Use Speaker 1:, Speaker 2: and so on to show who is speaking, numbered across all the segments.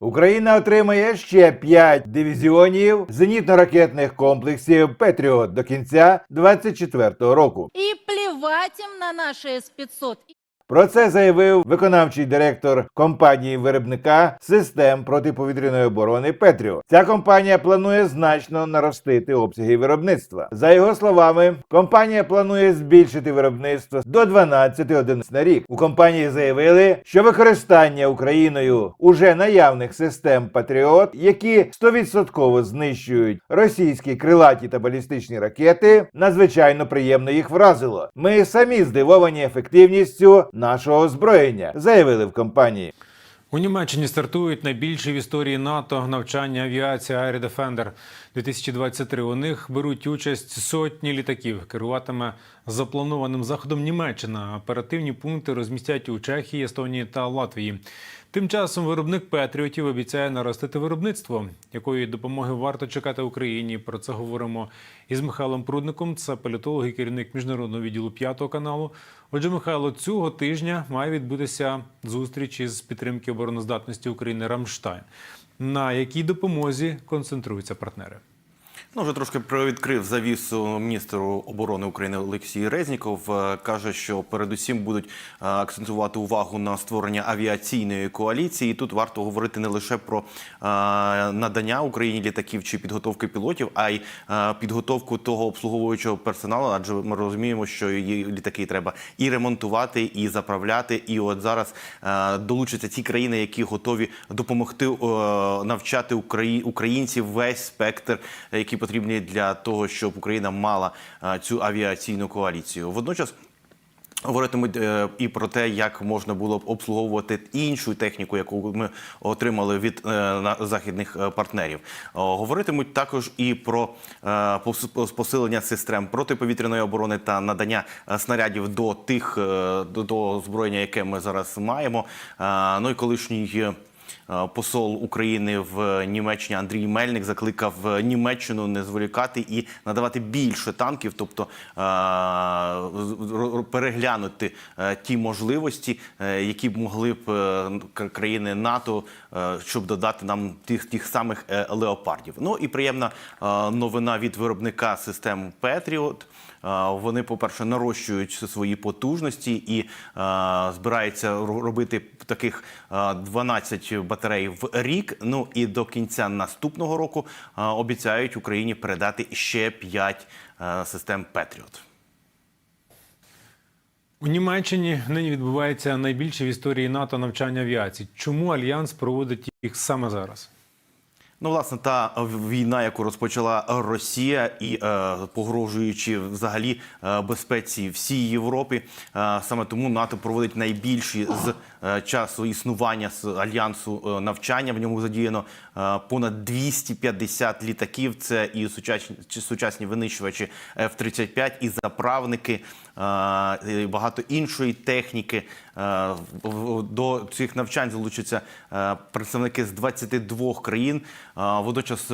Speaker 1: Україна отримає ще 5 дивізіонів зенітно-ракетних комплексів Петріот до кінця 2024 року.
Speaker 2: І плівать їм на наші С-500.
Speaker 1: Про це заявив виконавчий директор компанії виробника систем протиповітряної оборони Петріо. Ця компанія планує значно наростити обсяги виробництва. За його словами, компанія планує збільшити виробництво до 12 одиниць на рік. У компанії заявили, що використання Україною уже наявних систем Патріот, які 100% знищують російські крилаті та балістичні ракети, надзвичайно приємно їх вразило. Ми самі здивовані ефективністю нашого озброєння, заявили в компанії.
Speaker 3: У Німеччині стартують найбільші в історії НАТО навчання авіації Air Defender 2023. У них беруть участь сотні літаків. Керуватиме запланованим заходом Німеччина. Оперативні пункти розмістять у Чехії, Естонії та Латвії. Тим часом виробник Петріотів обіцяє наростити виробництво, якої допомоги варто чекати Україні. Про це говоримо із Михайлом Прудником. Це політолог і керівник міжнародного відділу п'ятого каналу. Отже, Михайло, цього тижня має відбутися зустріч із підтримки обороноздатності України Рамштайн. На якій допомозі концентруються партнери?
Speaker 4: Ну, вже трошки привідкрив завісу міністр оборони України Олексій Резніков. Е, Каже, що передусім будуть е, акцентувати увагу на створення авіаційної коаліції. Тут варто говорити не лише про е, надання Україні літаків чи підготовки пілотів, а й підготовку того обслуговуючого персоналу. Адже ми розуміємо, що її літаки треба і ремонтувати, і заправляти. І от зараз долучаться ті країни, які готові допомогти навчати українців весь спектр, які потрібні для того, щоб Україна мала е, цю авіаційну коаліцію. Водночас. Говоритимуть е, і про те, як можна було б обслуговувати іншу техніку, яку ми отримали від е, західних партнерів. Говоритимуть також і про посилення систем протиповітряної оборони та надання снарядів до тих до, озброєння, яке ми зараз маємо. Ну і колишній. Е, Посол України в Німеччині Андрій Мельник закликав е, Німеччину не зволікати і надавати більше танків, тобто е, переглянути ті можливості, які б могли б країни НАТО, щоб додати нам тих тих самих леопардів. Ну і приємна новина від виробника систем Петріот. Е, Вони, по-перше, нарощують свої потужності і е, збираються робити таких е, 12 батарей в рік. Ну і до кінця наступного року е, обіцяють Україні передати ще 5 е, систем Петріот.
Speaker 3: У Німеччині нині відбувається найбільше в історії НАТО навчання авіації. Чому альянс проводить їх саме зараз?
Speaker 4: Ну, власне, та війна, яку розпочала Росія, і е, погрожуючи взагалі е, безпеці всій Європі, е, саме тому НАТО проводить найбільші з е, часу існування з альянсу е, навчання. В ньому задіяно е, понад 250 літаків. Це і сучасні, сучасні винищувачі F-35, і заправники, е, і багато іншої техніки. Е, До цих навчань залучаться е, представники з 22 країн. Е, Водночас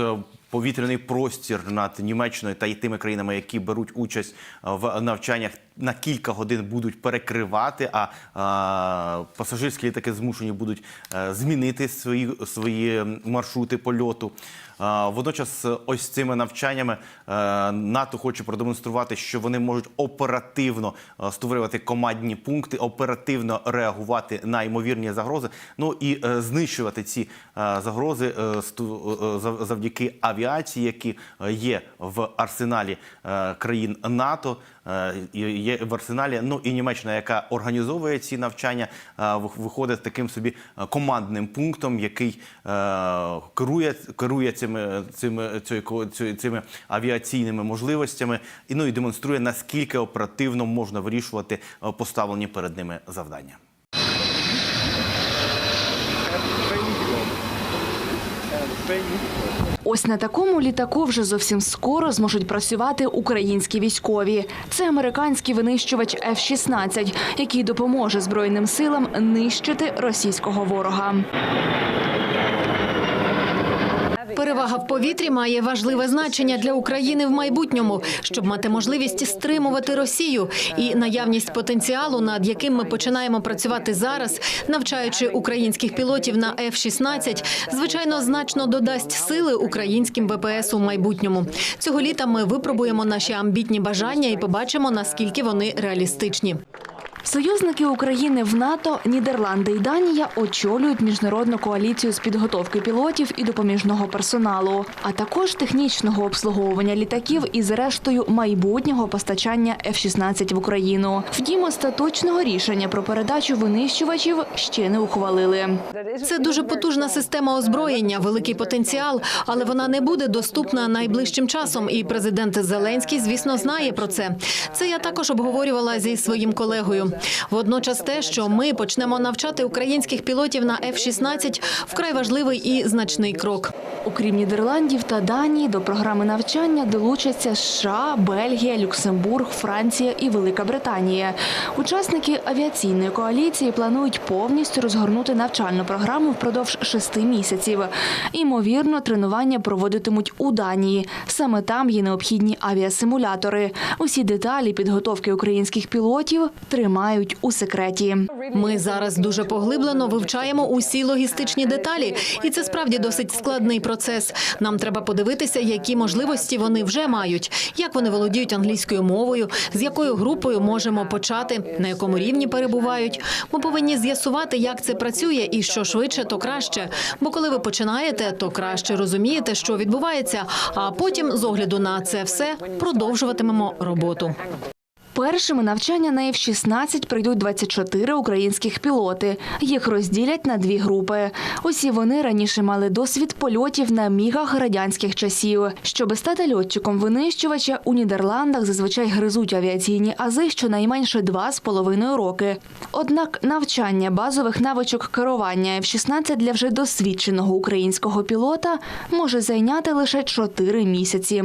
Speaker 4: повітряний простір над Німеччиною та й тими країнами, які беруть участь е, в навчаннях, на кілька годин будуть перекривати. А е, пасажирські літаки змушені будуть е, змінити свої, свої маршрути польоту. Водночас, ось цими навчаннями НАТО хоче продемонструвати, що вони можуть оперативно створювати командні пункти, оперативно реагувати на ймовірні загрози. Ну і знищувати ці загрози завдяки авіації, які е, є в арсеналі е, країн НАТО. е, Є в арсеналі. Ну і Німеччина, яка організовує ці навчання, виходить таким собі командним пунктом, який керує керує цими цими цими авіаційними можливостями, і ну і демонструє наскільки оперативно можна вирішувати поставлені перед ними завдання.
Speaker 5: Ось на такому літаку вже зовсім скоро зможуть працювати українські військові. Це американський винищувач F-16, який допоможе збройним силам нищити російського ворога.
Speaker 6: Перевага в повітрі має важливе значення для України в майбутньому, щоб мати можливість стримувати Росію і наявність потенціалу, над яким ми починаємо працювати зараз, навчаючи українських пілотів на F-16, звичайно, значно додасть сили українським ВПС у майбутньому. Цього літа ми випробуємо наші амбітні бажання і побачимо наскільки вони реалістичні.
Speaker 5: Союзники України в НАТО, Нідерланди і Данія очолюють міжнародну коаліцію з підготовки пілотів і допоміжного персоналу, а також технічного обслуговування літаків і, зрештою, майбутнього постачання F-16 в Україну. Втім, остаточного рішення про передачу винищувачів ще не ухвалили.
Speaker 6: Це дуже потужна система озброєння, великий потенціал, але вона не буде доступна найближчим часом. І президент Зеленський, звісно, знає про це. Це я також обговорювала зі своїм колегою. Водночас, те, що ми почнемо навчати українських пілотів на F-16, вкрай важливий і значний крок.
Speaker 5: Окрім Нідерландів та Данії, до програми навчання долучаться США, Бельгія, Люксембург, Франція і Велика Британія. Учасники авіаційної коаліції планують повністю розгорнути навчальну програму впродовж шести місяців. Імовірно, тренування проводитимуть у Данії. Саме там є необхідні авіасимулятори. Усі деталі підготовки українських пілотів тримають у секреті.
Speaker 6: Ми зараз дуже поглиблено вивчаємо усі логістичні деталі, і це справді досить складний процес. Нам треба подивитися, які можливості вони вже мають, як вони володіють англійською мовою, з якою групою можемо почати, на якому рівні перебувають. Ми повинні з'ясувати, як це працює, і що швидше, то краще. Бо коли ви починаєте, то краще розумієте, що відбувається. А потім, з огляду на це все, продовжуватимемо роботу.
Speaker 5: Першими навчання на F-16 прийдуть 24 українських пілоти. Їх розділять на дві групи. Усі вони раніше мали досвід польотів на мігах радянських часів. Щоби стати льотчиком винищувача, у Нідерландах зазвичай гризуть авіаційні ази щонайменше два з половиною роки. Однак навчання базових навичок керування F-16 для вже досвідченого українського пілота може зайняти лише 4 місяці.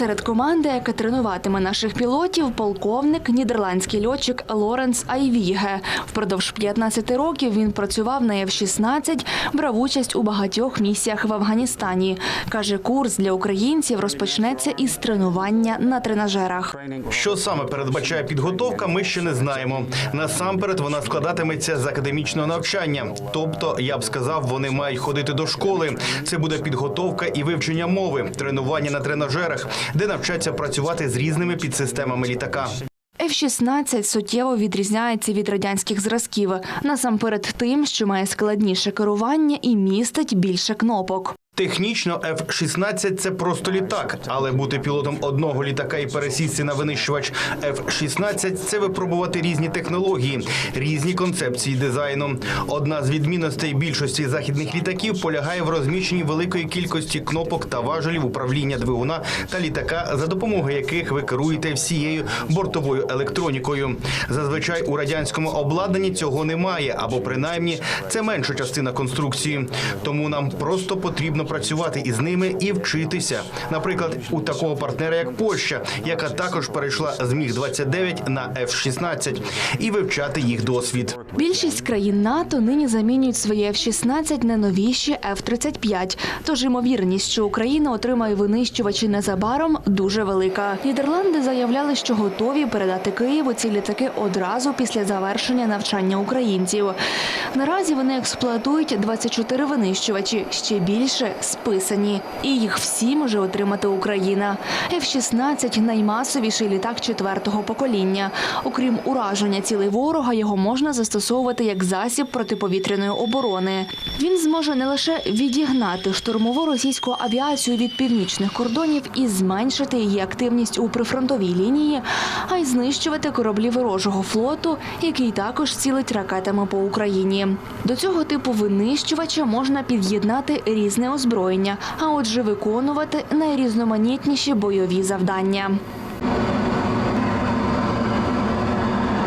Speaker 5: Серед команди, яка тренуватиме наших пілотів, полковник, нідерландський льотчик Лоренс Айвіге. Впродовж 15 років він працював на F-16, брав участь у багатьох місіях в Афганістані. Каже, курс для українців розпочнеться із тренування на тренажерах.
Speaker 4: Що саме передбачає підготовка, ми ще не знаємо. Насамперед вона складатиметься з академічного навчання. Тобто, я б сказав, вони мають ходити до школи. Це буде підготовка і вивчення мови, тренування на тренажерах, де навчаться працювати з різними підсистемами літака.
Speaker 5: F-16 суттєво відрізняється від радянських зразків, насамперед тим, що має складніше керування і містить більше кнопок.
Speaker 4: Технічно F-16 – це просто літак, але бути пілотом одного літака і пересісти на винищувач F-16 – це випробувати різні технології, різні концепції дизайну. Одна з відмінностей більшості західних літаків полягає в розміщенні великої кількості кнопок та важелів управління двигуна та літака, за допомогою яких ви керуєте всією бортовою електронікою. Зазвичай у радянському обладнанні цього немає, або принаймні це менша частина конструкції. Тому нам просто потрібно працювати із ними і вчитися. Наприклад, у такого партнера, як Польща, яка також перейшла з міг 29 на F-16, і вивчати їх досвід.
Speaker 5: Більшість країн НАТО нині замінюють свої F-16 на новіші F-35. Тож ймовірність, що Україна отримає винищувачі незабаром, дуже велика. Нідерланди заявляли, що готові передати Києву ці літаки одразу після завершення навчання українців. Наразі вони експлуатують 24 винищувачі, ще більше списані. І їх всі може отримати Україна. F-16 – наймасовіший літак четвертого покоління. Окрім ураження цілей ворога, його можна застосовувати як засіб протиповітряної оборони. Він зможе не лише відігнати штурмову російську авіацію від північних кордонів і зменшити її активність у прифронтовій лінії, а й знищувати кораблі ворожого флоту, який також цілить ракетами по Україні. До цього типу винищувача можна під'єднати різне озброєння, а отже, виконувати найрізноманітніші бойові завдання.